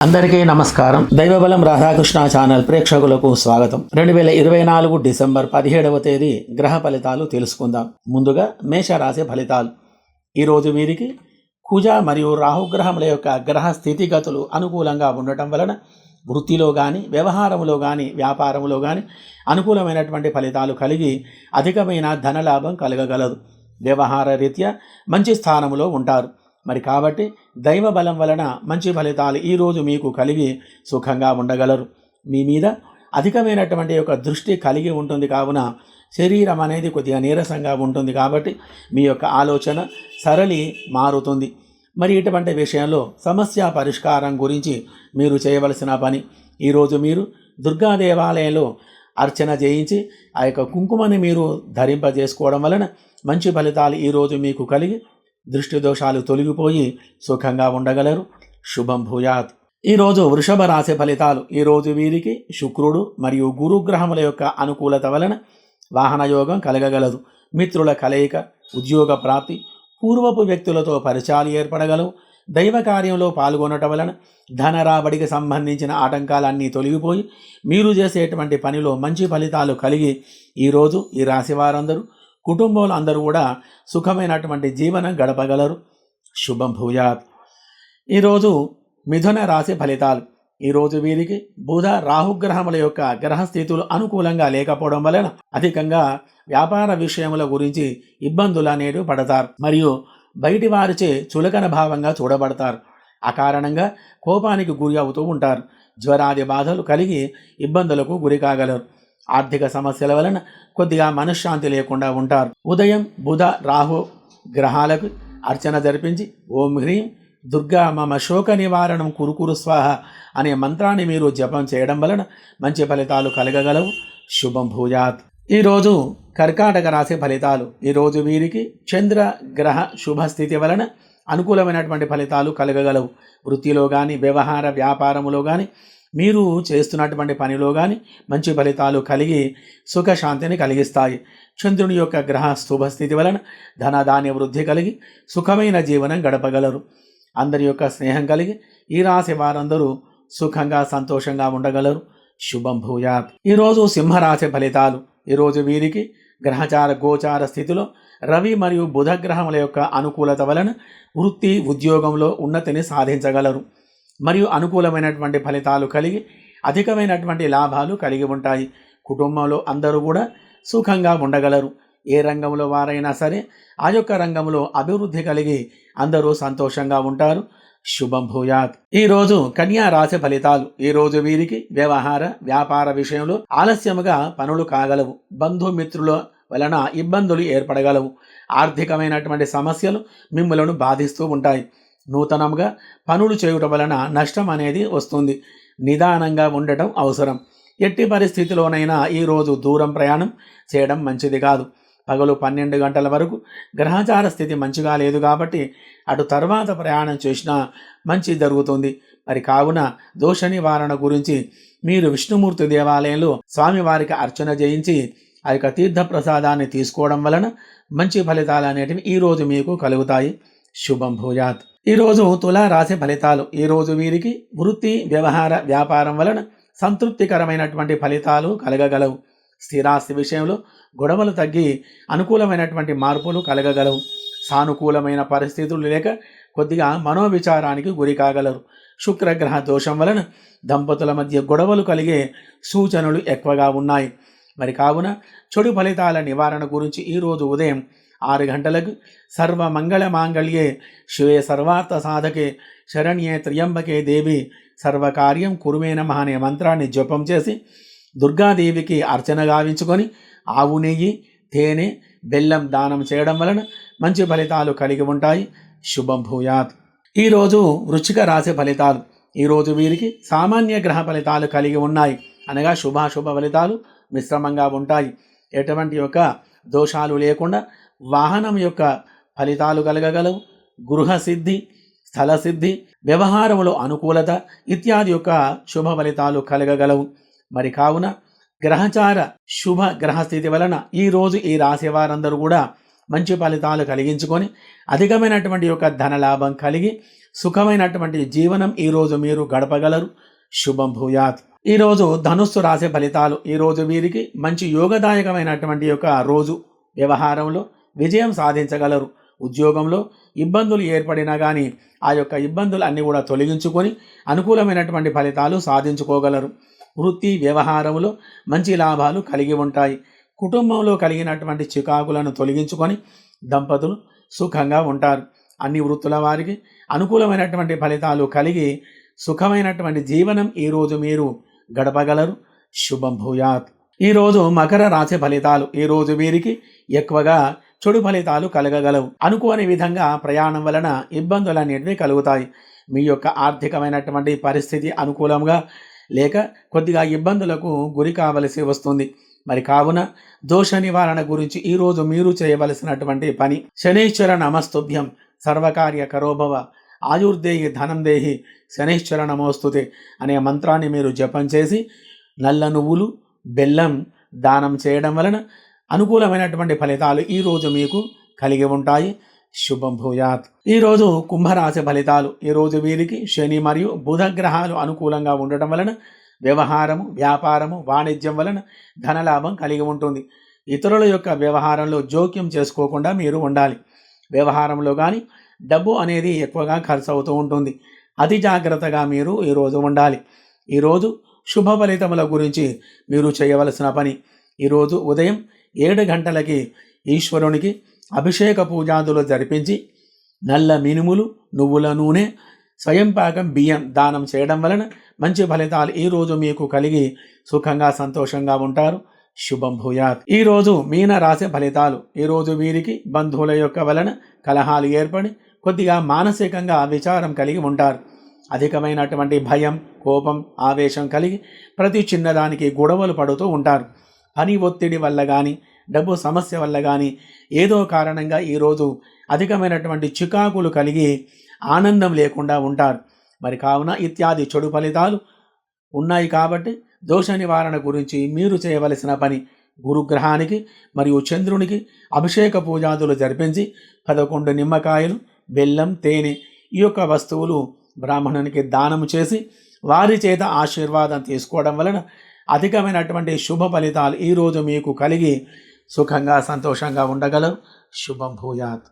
అందరికీ నమస్కారం. దైవబలం రాధాకృష్ణ ఛానల్ ప్రేక్షకులకు స్వాగతం. రెండు వేల ఇరవై నాలుగు డిసెంబర్ పదిహేడవ తేదీ గ్రహ ఫలితాలు తెలుసుకుందాం. ముందుగా మేషరాశి ఫలితాలు. ఈరోజు వీరికి కుజ మరియు రాహుగ్రహముల యొక్క గ్రహ స్థితిగతులు అనుకూలంగా ఉండటం వలన వృత్తిలో కానీ వ్యవహారంలో కానీ వ్యాపారంలో కానీ అనుకూలమైనటువంటి ఫలితాలు కలిగి అధికమైన ధనలాభం కలగగలదు. వ్యవహార రీత్యా మంచి స్థానంలో ఉంటారు. మరి కాబట్టి దైవ బలం వలన మంచి ఫలితాలు ఈరోజు మీకు కలిగి సుఖంగా ఉండగలరు. మీ మీద అధికమైనటువంటి యొక్క దృష్టి కలిగి ఉంటుంది కావున శరీరం అనేది కొద్దిగా నీరసంగా ఉంటుంది కాబట్టి మీ యొక్క ఆలోచన సరళి మారుతుంది. మరి ఇటువంటి విషయంలో సమస్య పరిష్కారం గురించి మీరు చేయవలసిన పని ఈరోజు మీరు దుర్గా దేవాలయంలో అర్చన చేయించి ఆ యొక్క కుంకుమని మీరు ధరింపజేసుకోవడం వలన మంచి ఫలితాలు ఈరోజు మీకు కలిగి దృష్టి దోషాలు తొలగిపోయి సుఖంగా ఉండగలరు. శుభం భూయాత్. ఈరోజు వృషభ రాశి ఫలితాలు. ఈరోజు వీరికి శుక్రుడు మరియు గురుగ్రహముల యొక్క అనుకూలత వలన వాహనయోగం కలగగలదు. మిత్రుల కలయిక ఉద్యోగ ప్రాప్తి పూర్వపు వ్యక్తులతో పరిచయాలు ఏర్పడగలవు. దైవ కార్యంలో పాల్గొనటం వలన ధన రాబడికి సంబంధించిన ఆటంకాలన్నీ తొలగిపోయి మీరు చేసేటువంటి పనిలో మంచి ఫలితాలు కలిగి ఈరోజు ఈ రాశి వారందరూ కుటుంబంలో అందరూ కూడా సుఖమైనటువంటి జీవనం గడపగలరు. శుభం భూయాత్. ఈరోజు మిథున రాశి ఫలితాలు. ఈరోజు వీరికి బుధ రాహుగ్రహముల యొక్క గ్రహస్థితులు అనుకూలంగా లేకపోవడం వలన అధికంగా వ్యాపార విషయముల గురించి ఇబ్బందులు అనేవి పడతారు. మరియు బయటి వారిచే చులకన భావంగా చూడబడతారు. అకారణంగా కోపానికి గురి అవుతూ ఉంటారు. జ్వరాది బాధలు కలిగి ఇబ్బందులకు గురి కాగలరు. ఆర్థిక సమస్యల వలన కొద్దిగా మనశ్శాంతి లేకుండా ఉంటారు. ఉదయం బుధ రాహు గ్రహాలకు అర్చన జరిపించి ఓం హ్రీం దుర్గా మమ శోక నివారణం కురుకురు స్వాహ అనే మంత్రాన్ని మీరు జపం చేయడం వలన మంచి ఫలితాలు కలగగలవు. శుభం భూయాత్. ఈరోజు కర్కాటక రాశి ఫలితాలు. ఈరోజు వీరికి చంద్ర గ్రహ శుభస్థితి వలన అనుకూలమైనటువంటి ఫలితాలు కలగగలవు. వృత్తిలో కానీ వ్యవహార వ్యాపారములో కానీ మీరు చేస్తున్నటువంటి పనిలో కానీ మంచి ఫలితాలు కలిగి సుఖశాంతిని కలిగిస్తాయి. చంద్రుని యొక్క గ్రహ శుభస్థితి వలన ధనధాన్య వృద్ధి కలిగి సుఖమైన జీవనం గడపగలరు. అందరి యొక్క స్నేహం కలిగి ఈ రాశి వారందరూ సుఖంగా సంతోషంగా ఉండగలరు. శుభం భూయాత్. ఈరోజు సింహరాశి ఫలితాలు. ఈరోజు వీరికి గ్రహచార గోచార స్థితిలో రవి మరియు బుధ గ్రహముల యొక్క అనుకూలత వలన వృత్తి ఉద్యోగంలో ఉన్నతిని సాధించగలరు. మరియు అనుకూలమైనటువంటి ఫలితాలు కలిగి అధికమైనటువంటి లాభాలు కలిగి ఉంటాయి. కుటుంబంలో అందరూ కూడా సుఖంగా ఉండగలరు. ఏ రంగంలో వారైనా సరే ఆ యొక్క రంగంలో అభివృద్ధి కలిగి అందరూ సంతోషంగా ఉంటారు. శుభం భూయాత్. ఈరోజు కన్యా రాశి ఫలితాలు. ఈరోజు వీరికి వ్యవహార వ్యాపార విషయంలో ఆలస్యముగా పనులు కాగలవు. బంధుమిత్రుల వలన ఇబ్బందులు ఏర్పడగలవు. ఆర్థికమైనటువంటి సమస్యలు మిమ్మలను బాధిస్తూ ఉంటాయి. నూతనంగా పనులు చేయటం వలన నష్టం అనేది వస్తుంది. నిదానంగా ఉండటం అవసరం. ఎట్టి పరిస్థితిలోనైనా ఈరోజు దూరం ప్రయాణం చేయడం మంచిది కాదు. పగలు పన్నెండు గంటల వరకు గ్రహచార స్థితి మంచిగా లేదు కాబట్టి అటు తర్వాత ప్రయాణం చేసినా మంచి జరుగుతుంది. మరి కావున దోష నివారణ గురించి మీరు విష్ణుమూర్తి దేవాలయంలో స్వామివారికి అర్చన చేయించి ఆ యొక్క తీర్థ ప్రసాదాన్ని తీసుకోవడం వలన మంచి ఫలితాలు అనేటివి ఈరోజు మీకు కలుగుతాయి. శుభం భూయాత్ ఈరోజు తులా రాశి ఫలితాలు. ఈరోజు వీరికి వృత్తి వ్యవహార వ్యాపారం వలన సంతృప్తికరమైనటువంటి ఫలితాలు కలగగలవు. స్థిరాస్తి విషయంలో గొడవలు తగ్గి అనుకూలమైనటువంటి మార్పులు కలగగలవు. సానుకూలమైన పరిస్థితులు లేక కొద్దిగా మనోవిచారానికి గురి కాగలరు. శుక్రగ్రహ దోషం వలన దంపతుల మధ్య గొడవలు కలిగే సూచనలు ఎక్కువగా ఉన్నాయి. మరి కావున చెడు ఫలితాల నివారణ గురించి ఈరోజు ఉదయం ఆరు గంటలకు సర్వ మంగళ మాంగళ్యే శివే సర్వార్థ సాధకే శరణ్యే త్రియంబకే దేవి సర్వకార్యం కురుమే అనే మంత్రాన్ని జపం చేసి దుర్గాదేవికి అర్చన గావించుకొని ఆవు నెయ్యి తేనె బెల్లం దానం చేయడం వలన మంచి ఫలితాలు కలిగి ఉంటాయి. శుభం భూయాత్. ఈరోజు వృచ్చిక రాశి ఫలితాలు. ఈరోజు వీరికి సామాన్య గ్రహ ఫలితాలు కలిగి ఉన్నాయి. అనగా శుభాశుభ ఫలితాలు మిశ్రమంగా ఉంటాయి. ఎటువంటి యొక్క దోషాలు లేకుండా వాహనం యొక్క ఫలితాలు కలగగలవు. గృహ సిద్ధి స్థల సిద్ధి వ్యవహారములో అనుకూలత ఇత్యాది యొక్క శుభ ఫలితాలు కలగగలవు. మరి కావున గ్రహచార శుభ గ్రహస్థితి వలన ఈ రోజు ఈ రాశి వారందరూ కూడా మంచి ఫలితాలు కలిగించుకొని అధికమైనటువంటి యొక్క ధన లాభం కలిగి సుఖమైనటువంటి జీవనం ఈరోజు మీరు గడపగలరు. శుభం భూయాత్. ఈరోజు ధనుస్సు రాసే ఫలితాలు ఈరోజు వీరికి మంచి యోగదాయకమైనటువంటి యొక్క రోజు వ్యవహారంలో విజయం సాధించగలరు. ఉద్యోగంలో ఇబ్బందులు ఏర్పడినా కానీ ఆ యొక్క ఇబ్బందులు అన్నీ కూడా తొలగించుకొని అనుకూలమైనటువంటి ఫలితాలు సాధించుకోగలరు. వృత్తి వ్యవహారంలో మంచి లాభాలు కలిగి ఉంటాయి. కుటుంబంలో కలిగినటువంటి చికాకులను తొలగించుకొని దంపతులు సుఖంగా ఉంటారు. అన్ని వృత్తుల వారికి అనుకూలమైనటువంటి ఫలితాలు కలిగి సుఖమైనటువంటి జీవనం ఈరోజు మీరు గడపగలరు. శుభం భూయాత్. ఈరోజు మకర రాశి ఫలితాలు. ఈరోజు వీరికి ఎక్కువగా చెడు ఫలితాలు కలగగలవు. అనుకోని విధంగా ప్రయాణం వలన ఇబ్బందులు అనేటివి కలుగుతాయి. మీ యొక్క ఆర్థికమైనటువంటి పరిస్థితి అనుకూలంగా లేక కొద్దిగా ఇబ్బందులకు గురి కావలసి వస్తుంది. మరి కావున దోష నివారణ గురించి ఈరోజు మీరు చేయవలసినటువంటి పని శనీశ్వర నమస్తుభ్యం. సర్వకార్య కరోభవ. ఆయుర్దేహి ధనం దేహి శనీశ్వర నమోస్తుతే అనే మంత్రాన్ని మీరు జపం చేసి నల్ల నువ్వులు బెల్లం దానం చేయడం వలన అనుకూలమైనటువంటి ఫలితాలు ఈరోజు మీకు కలిగి ఉంటాయి. శుభం భూయాత్. ఈరోజు కుంభరాశి ఫలితాలు ఈరోజు వీరికి శని మరియు బుధ గ్రహాలు అనుకూలంగా ఉండటం వలన వ్యవహారము వ్యాపారము వాణిజ్యం వలన ధనలాభం కలిగి ఉంటుంది. ఇతరుల యొక్క వ్యవహారంలో జోక్యం చేసుకోకుండా మీరు ఉండాలి. వ్యవహారంలో కానీ డబ్బు అనేది ఎక్కువగా ఖర్చు అవుతూ ఉంటుంది. అతి జాగ్రత్తగా మీరు ఈరోజు ఉండాలి. ఈరోజు శుభ ఫలితముల గురించి మీరు చేయవలసిన పని. ఈరోజు ఉదయం ఏడు గంటలకి ఈశ్వరునికి అభిషేక పూజాదులు జరిపించి నల్ల మినుములు నువ్వుల నూనె స్వయంపాకం బియ్యం దానం చేయడం వలన మంచి ఫలితాలు ఈరోజు మీకు కలిగి సుఖంగా సంతోషంగా ఉంటారు. శుభం భూయాత్. ఈరోజు మీన రాశి ఫలితాలు. ఈరోజు వీరికి బంధువుల యొక్క వలన కలహాలు ఏర్పడి కొద్దిగా మానసికంగా విచారం కలిగి ఉంటారు. అధికమైనటువంటి భయం కోపం ఆవేశం కలిగి ప్రతి చిన్నదానికి గొడవలు పడుతూ ఉంటారు. పని ఒత్తిడి వల్ల కానీ డబ్బు సమస్య వల్ల కానీ ఏదో కారణంగా ఈరోజు అధికమైనటువంటి చికాకులు కలిగి ఆనందం లేకుండా ఉంటారు. మరి కావున ఇత్యాది చెడు ఫలితాలు ఉన్నాయి కాబట్టి దోష నివారణ గురించి మీరు చేయవలసిన పని గురుగ్రహానికి మరియు చంద్రునికి అభిషేక పూజాదులు జరిపించి పదకొండు నిమ్మకాయలు బెల్లం తేనె ఈ యొక్క వస్తువులు బ్రాహ్మణునికి దానము చేసి వారి చేత ఆశీర్వాదం తీసుకోవడం వలన అధికమైనటువంటి శుభ ఫలితాలు ఈరోజు మీకు కలిగి సుఖంగా సంతోషంగా ఉండగలరు. శుభం భూయాత్.